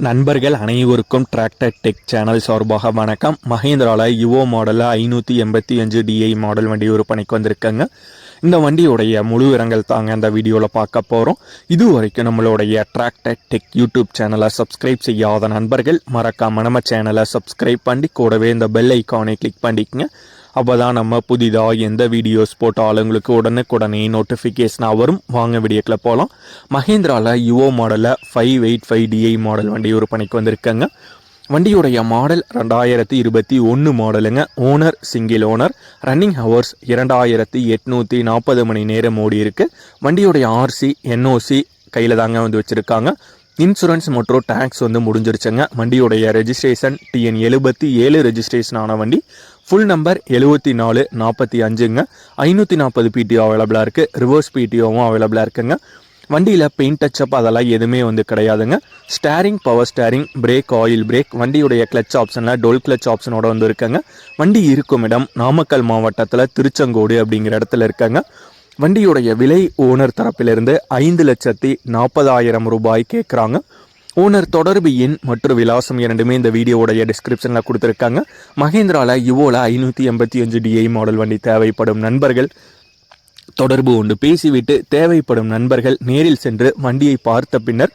நண்பர்கள் அனைவருக்கும் tractor tech channel சார்பாக வணக்கம். மஹேந்திரால யுவோ மாடலில் ஐநூற்றி எண்பத்தி அஞ்சு டிஐ மாடல் வண்டி விற்பனைக்கு வந்திருக்கங்க. இந்த வண்டியுடைய முழு விவரங்கள் தாங்க இந்த வீடியோவில் பார்க்க போகிறோம் இது வரைக்கும் நம்மளுடைய டிராக்டர் டெக் யூடியூப் சேனலை சப்ஸ்கிரைப் செய்யாத நண்பர்கள் மறக்காம நம்ம சேனலை சப்ஸ்கிரைப் பண்ணி கூடவே இந்த பெல் ஐக்கானை கிளிக் பண்ணிக்கங்க. அப்போ தான் நம்ம புதிதாக எந்த வீடியோஸ் போட்டாலும் உங்களுக்கு உடனுக்குடனே நோட்டிஃபிகேஷனாக வரும். வாங்க வீடியோக்கில் போகலாம் மஹேந்திராவில் யுவோ மாடலில் five eight five DI model வண்டி விற்பனைக்கு வந்திருக்கங்க. வண்டியுடைய மாடல் ரெண்டாயிரத்தி இருபத்தி ஒன்று மாடலுங்க owner single owner running hours இரண்டாயிரத்தி எட்நூற்றி நாற்பது மணி நேரம் ஓடி இருக்குது வண்டியுடைய ஆர்சி என்ஓசி கையில் தாங்க வந்து வச்சுருக்காங்க. இன்சூரன்ஸ் மற்றும் டேக்ஸ் வந்து முடிஞ்சிருச்சுங்க. வண்டியுடைய ரெஜிஸ்ட்ரேஷன் டிஎன் எழுபத்தி ஏழு ரெஜிஸ்ட்ரேஷன் ஆன வண்டி. ஃபுல் நம்பர் எழுபத்தி நாலு நாற்பத்தி அஞ்சுங்க ஐநூற்றி நாற்பது பிடிஓ அவைலபிளாக இருக்குது ரிவர்ஸ் பிடிஓவும் அவைலபிளாக இருக்குங்க. வண்டியில் பெயிண்ட் டச்சப் அதெல்லாம் எதுவுமே வந்து கிடையாதுங்க. Steering power steering brake oil brake வண்டியுடைய கிளச் ஆப்ஷனில் டோல் கிளச் ஆப்ஷனோட வந்து இருக்குங்க. வண்டி இருக்கும் இடம் நாமக்கல் மாவட்டத்தில் திருச்செங்கோடு அப்படிங்கிற இடத்துல இருக்காங்க. வண்டியுடைய விலை ஓனர் தரப்பிலிருந்து ஐந்து லட்சத்தி நாற்பதாயிரம் ரூபாய் கேட்குறாங்க ஓனர் தொடர்பு எண் மற்றும் விலாசம் இரண்டுமே இந்த வீடியோவுடைய டிஸ்கிரிப்ஷனில் கொடுத்துருக்காங்க. மகேந்திராவில் யுவோவில் ஐநூற்றி எண்பத்தி அஞ்சு டிஐ மாடல் வண்டி தேவைப்படும் நண்பர்கள் தொடர்பு கொண்டு பேசிவிட்டு தேவைப்படும் நண்பர்கள் நேரில் சென்று வண்டியை பார்த்த பின்னர்